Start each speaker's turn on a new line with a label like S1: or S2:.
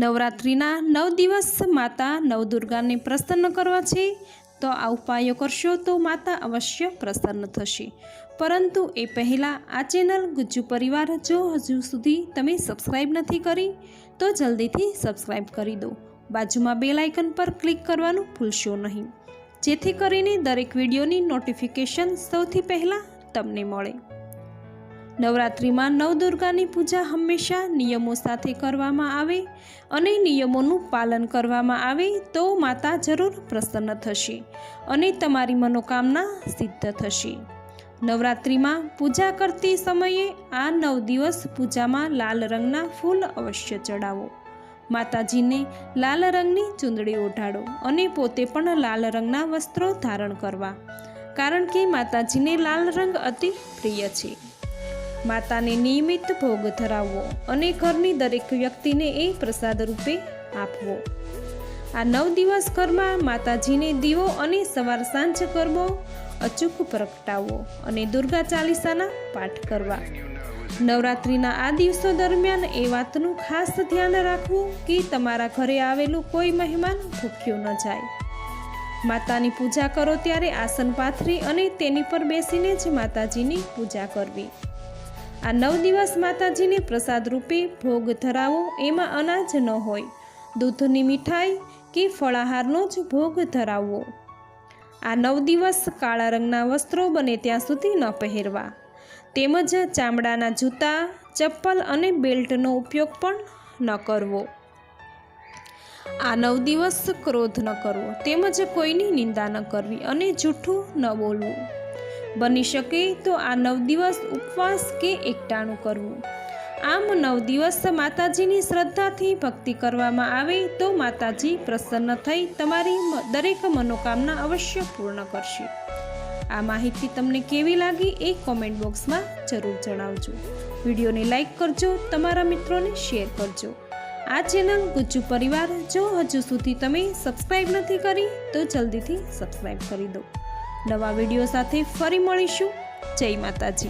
S1: નવરાત્રિના નવ દિવસ માતા નવદુર્ગાને પ્રસન્ન કરવા છે. તો આ ઉપાયો કરશો તો માતા અવશ્ય પ્રસન્ન થશે. પરંતુ એ પહેલાં આ ચેનલ ગુજ્જુ પરિવાર જો હજુ સુધી તમે સબસ્ક્રાઈબ નથી કરી, તો જલ્દીથી સબસ્ક્રાઈબ કરી દો. બાજુમાં બે લાઇકન પર ક્લિક કરવાનું ભૂલશો નહીં. જેથી કરીને દરેક વિડીયોની નોટિફિકેશન સૌથી પહેલાં તમને મળે. નવરાત્રિમાં નવદુર્ગાની પૂજા હંમેશા નિયમો સાથે કરવામાં આવે અને નિયમોનું પાલન કરવામાં આવે તો માતા જરૂર પ્રસન્ન થશે અને તમારી મનોકામના સિદ્ધ થશે. નવરાત્રિમાં પૂજા કરતી સમયે આ નવ દિવસ પૂજામાં લાલ રંગના ફૂલ અવશ્ય ચડાવો. માતાજીને લાલ રંગની ચૂંદડી ઓઢાડો અને પોતે પણ લાલ રંગના વસ્ત્રો ધારણ કરવા. કારણ કે માતાજીને લાલ રંગ અતિ પ્રિય છે. માતાને નિયમિત ભોગ ધરાવવો અને ઘરની દરેક વ્યક્તિને એ પ્રસાદ રૂપે આપવો. આ નવ દિવસ ઘરમાં માતાજીને દીવો અને સવાર સાંજ કરવો, અચૂક પ્રગટાવવો અને દુર્ગા ચાલીસાના પાઠ કરવા. નવરાત્રિના આ દિવસો દરમિયાન એ વાતનું ખાસ ધ્યાન રાખવું કે તમારા ઘરે આવેલું કોઈ મહેમાન ભૂખ્યું ન જાય. માતાની પૂજા કરો ત્યારે આસન પાથરી અને તેની પર બેસીને જ માતાજીની પૂજા કરવી. આ નવ દિવસ માતાજીને પ્રસાદ રૂપે ભોગ ધરાવો એમાં અનાજ ન હોય. દૂધની મીઠાઈ કે ફળાહારનો જ ભોગ ધરાવવો આ નવ દિવસ કાળા રંગના વસ્ત્રો બને ત્યાં સુધી ન પહેરવા. તેમજ ચામડાના જૂતા, ચપ્પલ અને બેલ્ટનો ઉપયોગ પણ ન કરવો. આ નવ દિવસ ક્રોધ ન કરવો. તેમજ કોઈની નિંદા ન કરવી અને જૂઠું ન બોલવું. બની શકે તો આ નવ દિવસ ઉપવાસ કે એકટાણું કરવું. આમ નવ દિવસ માતાજીની શ્રદ્ધાથી ભક્તિ કરવામાં આવે તો માતાજી પ્રસન્ન થઈ તમારી દરેક મનોકામના અવશ્ય પૂર્ણ કરશે. આ માહિતી તમને કેવી લાગી એ કોમેન્ટ બોક્સમાં જરૂર જણાવજો. વિડીયોને લાઈક કરજો, તમારા મિત્રોને શેર કરજો. આ ચેનલ ગુજ્જુ પરિવાર જો હજુ સુધી તમે સબસ્ક્રાઈબ નથી કરી તો જલ્દીથી સબસ્ક્રાઈબ કરી દો. નવા વીડિયો સાથે ફરી મળીશું. જય માતાજી.